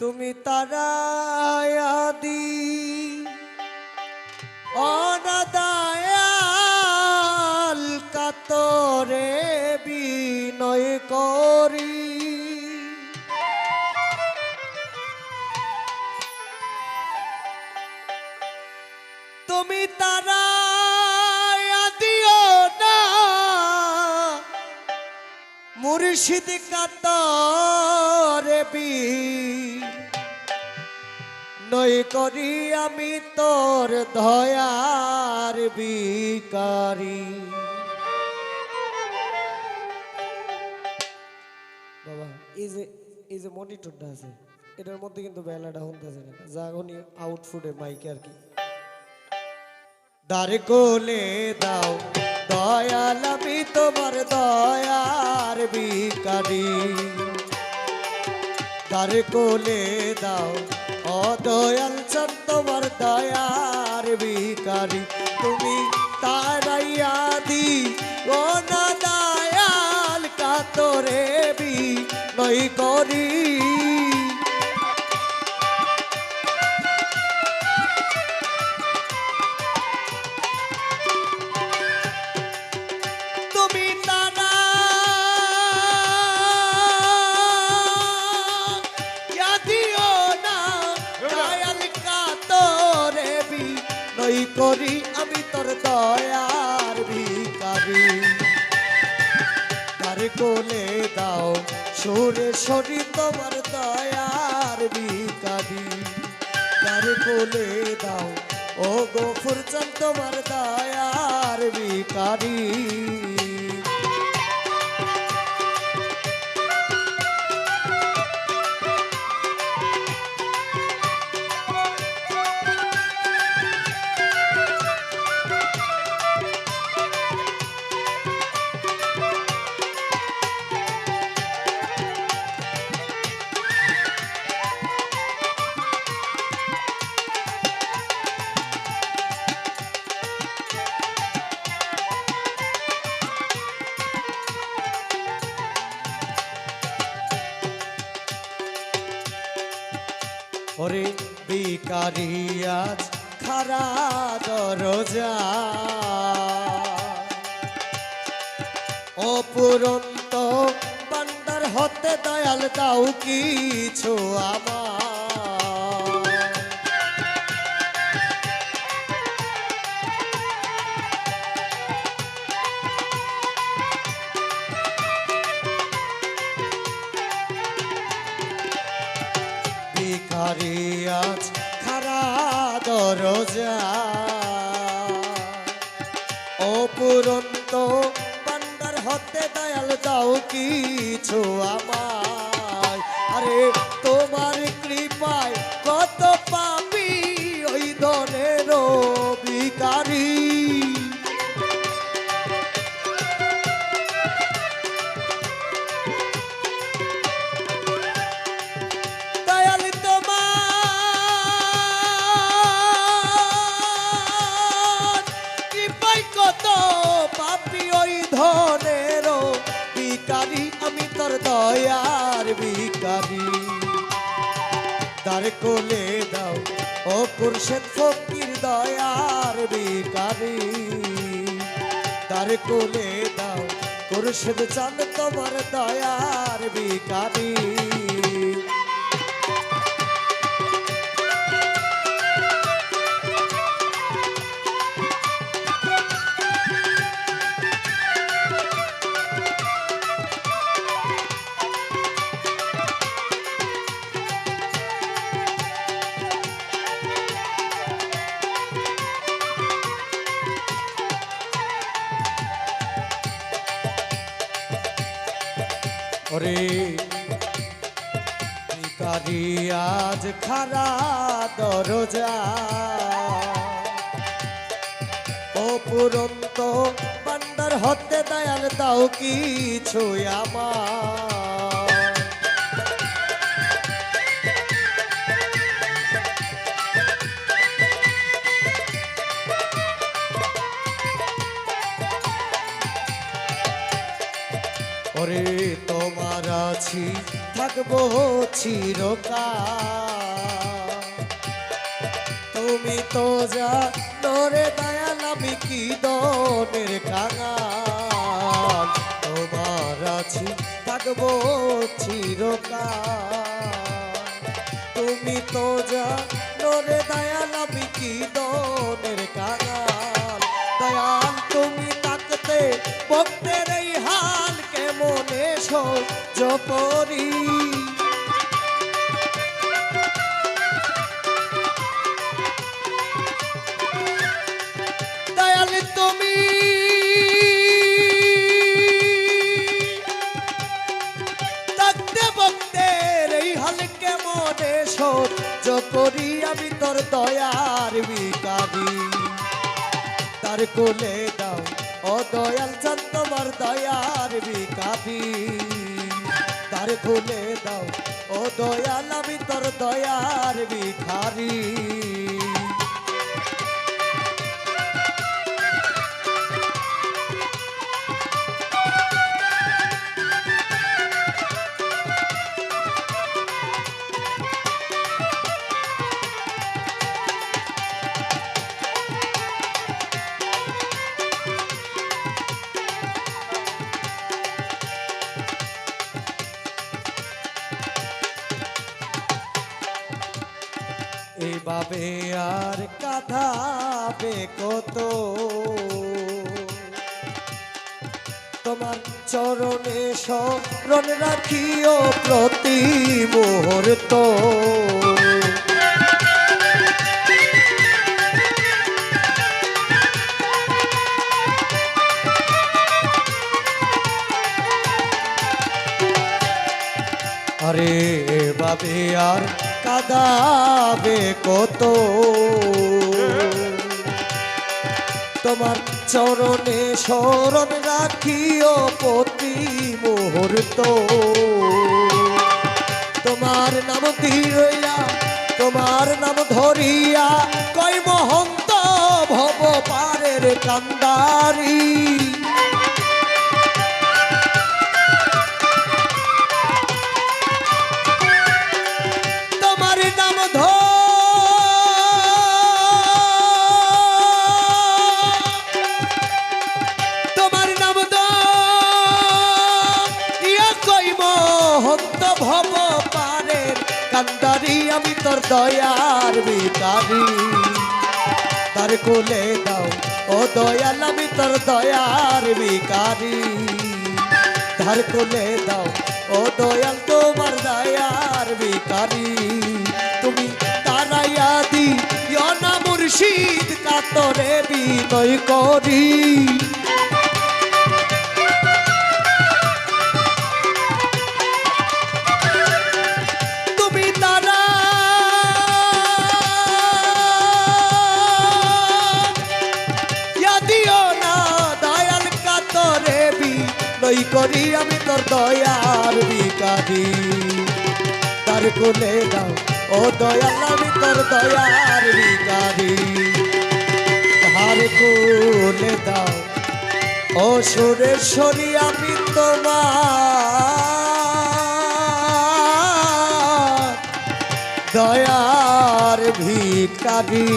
তুমি তারায়াদি অনাদায়াল কাতরে বিনয় করি। তুমি তারায়াদিও না মুর্শিদ কাতরে বি নই করি আমি তোর দয়ার বিকারি। বাবা, এই যে এই যে মনিটরটা আছে, এটার মধ্যে কিন্তু বেলাটা শুনতেছে না। যা উনি আউটফুটে মাইকে আর কি। দারে কোলে দাও, দয়াল আমি তোমার দয়ার বিকারি। দারে কোলে দাও দয়াল চান তোমার দয়ার বিকারী তুমি তারাইয়া দি ও করি আমি তোর দয়ার ভিকারি তার কোলে দাও সুরে সরি তোমার দয়ার ভিকারি তার কোলে দাও ও গো ফুরচন তোমার দয়ার ভিকারি বিকারি আজ খারা দরজা। অপুরন্ত বান্দার হতে দয়াল দাও কিছু আমার। অপুরন্ত বান্দার হতে দয়াল দাও কিছু আমায়। আরে তোমার কৃপায় কত পাপি দয়ার ভিকারি তার কোলে দাও, ও পুরুষের ফকির দয়ার ভিকারি তার কোলে দাও, পুরুষের চাঁদ তোমার দয়ার ভিকারি আজ খারা দরজা। ও পুরন্ত বান্দার হতে দয়াল দাও কিছু আমার। তোমার আছি, থাকব চিরকাল। তুমি তো যা তোরে দয়াল, আমি কি দনের কাঙাল? তোমার আছি, থাকব চিরকাল। তুমি তো যা তোরে দয়াল, আমি কি দনের কাঙাল? দয়াল, তুমি তাকতে ভক্তের এই হাল সহ্য করি দয়াল তুমি। থাকতে ভক্তের এই হালকে মনে সহ্য করি আমি তোর দয়ার বিকারি। তার কোলে দাও। ও দয়াল চান তোমার দয়ার বিকাবি তার খুলে দাও। ও দয়াল, আমি তোর দয়ার বিখারি এভাবে আর কাঁধাবে কত। তোমার চরণে স্মরণ রাখিও প্রতি মুহূর্ত। আরে এভাবে আর কাদাবে কত? তোমার চরণে স্মরণ রাখিও প্রতি মুহূর্ত। তোমার নাম ধীরইয়া, তোমার নাম ধরিয়া কই মহন্ত ভব পারের কান্দারি কান্দারি, আমি তোর দয়ার বিকারি তার কোলে দাও, ও দয়াল, আমি তোর দয়ার বিকারি ধার কোলে দাও, ও দয়াল, তোমার দয়ার বিকারি তুমি তারাইয়া দি না মুর্শিদ, কাতরে বিনয় করি। করি আমি তোর দয়ার বিকারি তার কোলে দাও, ও দয়াল, আমি তোর দয়ার বিকারি তার কোলে দাও, ও সুরেশ্বরী আমি তোমার দয়ার ভিকারি